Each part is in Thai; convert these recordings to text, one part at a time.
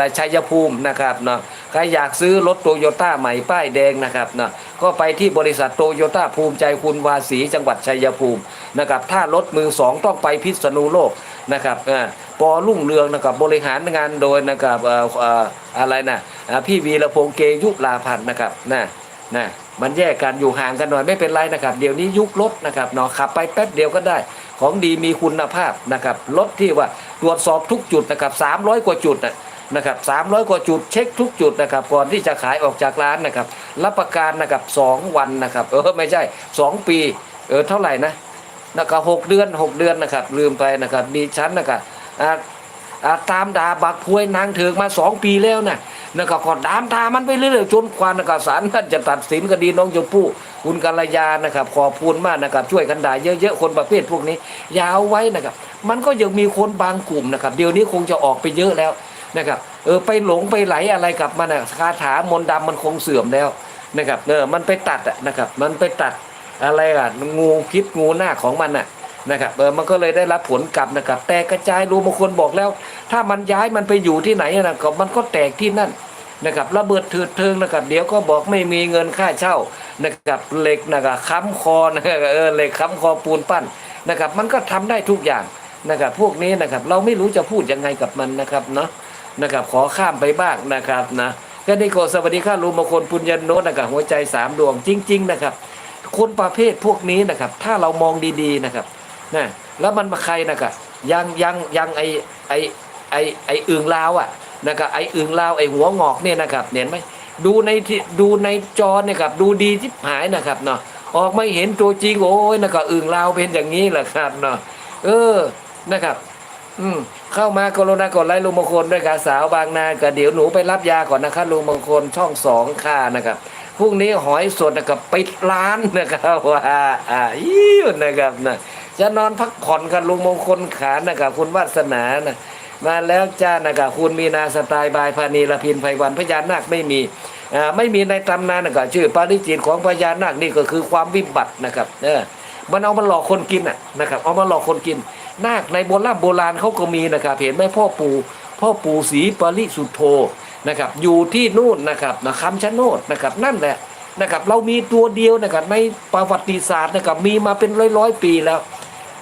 อะชัยภูมินะครับเนาะใครอยากซื้อรถโตโยต้าใหม่ป้ายแดงนะครับเนาะก็ไปที่บริษัทโตโยต้าภูมิใจคุณวาสีจังหวัดชัยภูมินะครับถ้ารถมือสองต้องไปพิษณุโลกนะครับอ่าปอรุ่งเรืองนะครับบริหารงานโดยนะครับเอ่ออะไรนะพี่วีระพงษ์เกยุลาพันธ์นะครับนะนะมันแยกกันอยู่ห่างกันหน่อยไม่เป็นไรนะครับ เดี๋ยวนี้ยุครถนะครับเนาะขับไปแป๊บเดียวก็ได้ของดีมีคุณภาพนะครับรถที่ว่าตรวจสอบทุกจุดนะครับ300 กว่าจุดนะ นะครับ300กว่าจุดเช็คทุกจุดนะครับก่อนที่จะขายออกจากร้านนะครับรับประกันนะครับ2วันนะครับเออไม่ใช่2ปีเออเท่าไหร่นะนะครับหกเดือนหกเดือนนะครับลืมไปนะครับดิฉันนะครับอ่าอ่าตามดาบักพวยนางเถือกมาสองปีแล้วนะนะครับก็ตามทามันไปเรื่อยๆจนกว่านะครับศาลท่านจะตัดสินคดีน้องชมพู่คุณกัลยานะครับขอบคุณมากนะครับช่วยกันด่าเยอะๆคนประเภทพวกนี้ยาวไว้นะครับ มันก็ยังมีคนบางกลุ่มนะครับ เดี๋ยวนี้คงจะออกไปเยอะแล้ว นะครับเออไปหลงไปไหลอะไรกับมันนะคาถามนต์ดำมันคงเสื่อมแล้วนะครับเออมันไปตัดอะนะครับมันไปตัดอะไรอะงูคิดงูหน้าของมันน่ะนะครับเออมันก็เลยได้รับผลกลับนะครับ แตกกระจายรู้บางคนบอกแล้ว ถ้ามันย้ายมันไปอยู่ที่ไหนนะก็มันก็แตกที่นั่นนะครับระเบิดถืดเทิงนะครับ เดี๋ยวก็บอกไม่มีเงินค่าเช่านะครับเหล็กนะครับค้ำคอนะครับเออเหล็กค้ำคอปูนปั้นนะครับ มันก็ทำได้ทุกอย่างนะครับ พวกนี้นะครับ เราไม่รู้จะพูดยังไงกับมันนะครับเนาะ นะครับขอข้ามไปบ้างนะครับนะก็นี่ก็สวัสดีค่ะลุงมงคลปุญญโนนะครับหัวใจสามดวงจริง ๆ นะครับ คนประเภทพวกนี้นะครับ ถ้าเรามองดีๆนะครับนะแล้วมันมาใครนะครับยังยังยังไอไอไอไออึ่งลาวอะนะครับไออึ่งลาวไอหัวงอกเนี่ยนะครับเห็นไหมดูในที่ดูในจอเนี่ยครับดูดีที่หายนะครับเนาะออกไม่เห็นตัวจริงโอ้ยนะครับอึ่งลาวเป็นอย่างนี้แหละครับเนาะเออนะครับ อืมเข้ามากรุณากดไลค์ลุงมงคลด้วยค่ะสาวบางนาก็เดี๋ยวหนูไปรับยาก่อนนะคะลุงมงคลช่องสองค่านะครับพรุ่งนี้หอยสดนะครับปิดร้านนะครับว่าอ่าอิ่วนะครับนะจะนอนพักผ่อนกันลุงมงคลขานนะครับคุณวาสนานะมาแล้วจ้านะครับคุณมีนาสไตล์บายพานีละพินไพวันพญานาคไม่มีอ่าไม่มีในตำนานนะครับชื่อปาริจิตของพญานาคนี่ก็คือความวิบัตินะครับเออ มันเอามาหลอกคนกินอะนะครับ เอามาหลอกคนกิน นาคในโบราณโบราณเขาก็มีนะครับเห็นไหมพ่อปู่พ่อปู่ศรีปริสุทธโธนะครับ อยู่ที่นู่นนะครับนะคำชะโนดนะครับ นั่นแหละนะครับ เรามีตัวเดียวนะครับในประวัติศาสตร์นะครับมีมาเป็นร้อยร้อยปีแล้ว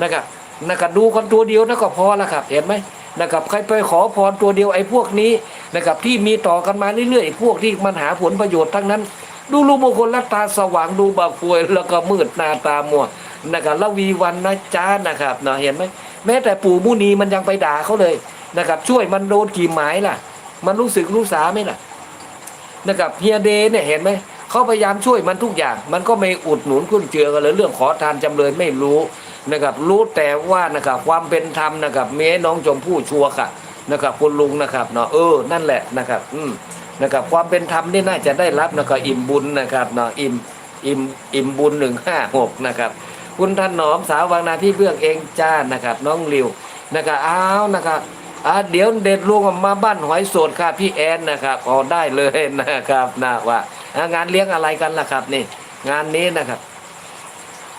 นะครับนะครับดูคนตัวเดียวนะก็พอแล้วครับ เห็นไหมนะครับใครไปขอพรตัวเดียวไอ้พวกนี้นะครับที่มีต่อกันมาเรื่อยๆไอ้พวกที่มันหาผลประโยชน์ทั้งนั้น ดูลูกมงคลละตาสว่างดูบาป่วยแล้วก็มืดหน้าตามัว นะครับละวีวันนะจ้านะครับเนาะเห็นไหมแม้แต่ปู่มุนีมันยังไปด่าเขาเลยนะครับ ช่วยมันโดนกี่หมายล่ะ มันรู้สึกรู้สาไหมล่ะนะครับเฮียเดเนี่ยเห็นไหมเขาพยายามช่วยมันทุกอย่าง มันก็ไม่อุดหนุนคุ้นเจือกันเลยเรื่องขอทานจำเลยไม่รู้นะครับรู้แต่ว่านะครับความเป็นธรรมนะครับเมยน้องชมพู่ชัวค่ะนะครับคุณลุงนะครับเนาะเออนั่นแหละนะครับอืมนะครับความเป็นธรรมนี่น่าจะได้รับนะครับอิ่มบุญนะครับเนาะอิ่มอิ่มอิ่มบุญหนึ่งห้าหกนะครับ คุณท่านหนอมสาวบางนาพี่เบื้องเองจ้านะครับน้องริวนะครับอ้าวนะครับอ่าเดี๋ยวเด็ดลวงมาบ้านหอยโสดค่ะพี่แอนนะครับอ๋อได้เลยนะครับนะว่างานเลี้ยงอะไรกันล่ะครับนี่ งานนี้นะครับ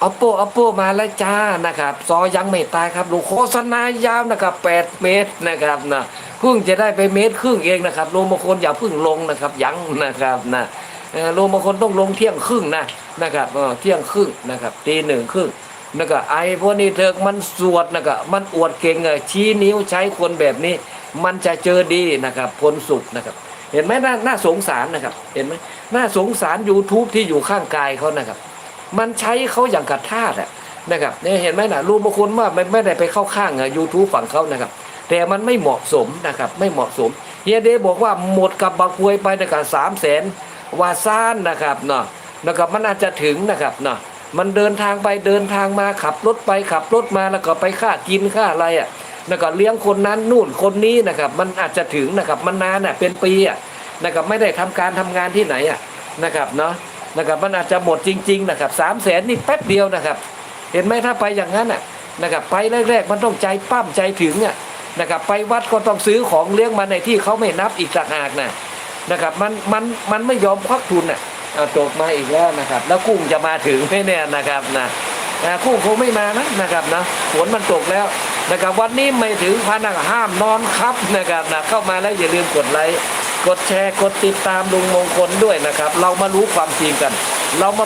อัปโปอัปโปมาแล้วจ้านะครับ ซอยังไม่ตายครับดูโฆษณายาวนะครับ8เมตรนะครับนะเพิ่งจะได้ไปเมตรครึ่งเองนะครับโลมงคลอย่าเพิ่งลงนะครับ ยังนะครับนะ เอ่อโลมงคลต้องลงเที่ยงครึ่งนะนะครับเที่ยงครึ่งนะครับตีหนึ่งครึ่งนะครับไอ้พวกนี้เถอะมันสวดนะครับมันอวดเก่งอชี้นิ้วใช้คนแบบนี้ มันจะเจอดีนะครับพ้นสุขนะครับเห็นไหมน่าน่าสงสารนะครับ เห็นไหมน่าสงสาร YouTube ที่อยู่ข้างกายเขานะครับ มันใช้เขาอย่างกระทาดอะนะครับเนี่ยเห็นไหมนะรูปบางคนว่าไม่ไม่ได้ไปเข้าข้างยูทูบฝั่งเขานะครับ แต่มันไม่เหมาะสมนะครับ ไม่เหมาะสมเฮียเดบอกว่าหมดกับบาควยไปนะครับสามแสน วาซานนะครับเนาะนะครับมันอาจจะถึงนะครับเนาะมันเดินทางไปเดินทางมาขับรถไปขับรถมาแล้วก็ไปค่ากินค่าอะไรอะแล้วก็เลี้ยงคนนั้นนู่นคนนี้นะครับ มันอาจจะถึงนะครับมันนานอะเป็นปีอะนะครับไม่ได้ทำการทำงานที่ไหนอะนะครับเนาะนะครับมันอาจจะหมดจริง ๆ นะครับสามแสนนี่แป๊บเดียวนะครับ เห็นไหมถ้าไปอย่างนั้นน่ะนะครับไปแรกๆมันต้องใจปั้มใจถึงอะนะครับไปวัดก็ต้องซื้อของเลี้ยงมาในที่เขาไม่นับอีกต่างหากนะ นะครับมันมันมันไม่ยอมควักทุนอะเอาตกมาอีกแล้วนะครับ แล้วกุ้งจะมาถึงไม่แน่นะครับนะนะกุ้งคงไม่มานะนะครับนะฝนมันตกแล้วนะครับวันนี้ไม่ถึงพันนะห้ามนอนครับนะครับนะเข้ามาแล้วอย่าลืมกดไลค์กดแชร์กดติดตามลุงมงคลด้วยนะครับ เรามารู้ความจริงกัน เรามา